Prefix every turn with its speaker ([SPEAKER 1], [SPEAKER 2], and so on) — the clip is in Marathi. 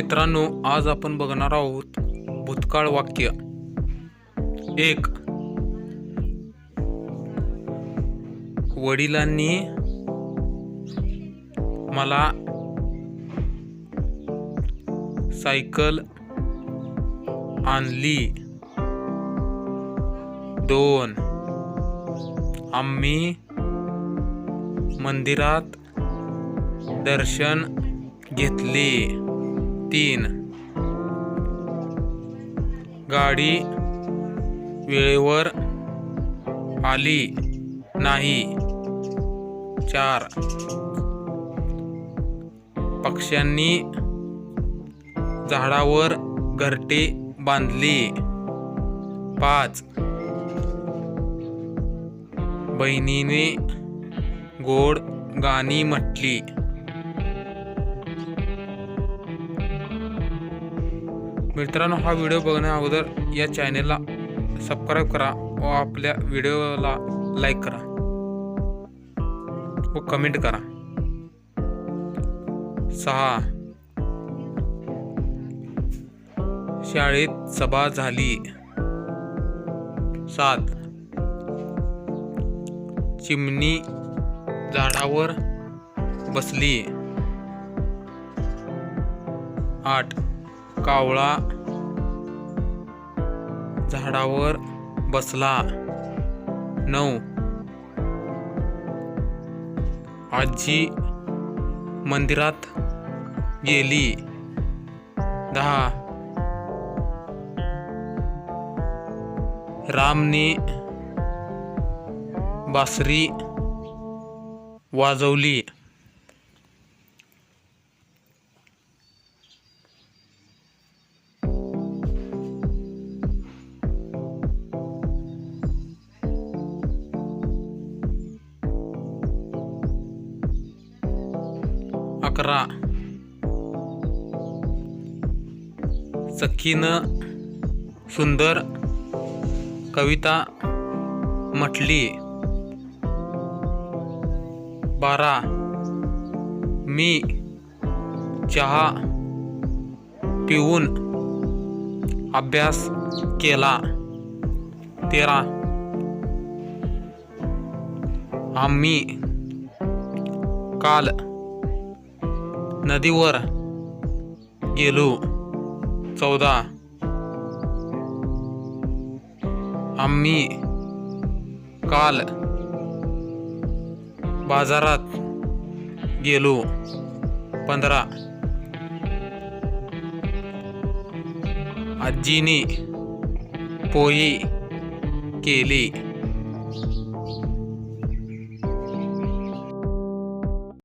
[SPEAKER 1] मित्रांनो आज आपण बघणार आहोत भूतकाळ वाक्य. एक वडिलांनी मला सायकल आणली. दोन आम्ही मंदिरात दर्शन घेतले. तीन. गाडी वेळेवर आली नाही. चार. पक्ष्यांनी झाडावर घरटे बांधली. पाच. बहिणीने गोड गाणी म्हटली. मित्रांनो हा व्हिडिओ बघण्या अगोदर या चॅनेलला सबस्क्राईब करा व आपल्या व्हिडिओला लाईक करा. व कमेंट करा. सहा. शाळेत सभा झाली. सात. चिमणी झाडावर बसली. आठ. कावळा झाडावर बसला. नऊ. आजी मंदिरात गेली. दहा. रामने बासरी वाजवली. अकरा. सखीनं सुंदर कविता म्हटली. बारा. मी चहा पिऊन अभ्यास केला. तेरा. आम्ही काल नदीवर गेलो. चौदा. आम्ही काल बाजारात गेलो. पंधरा. आजीने पोळी केली.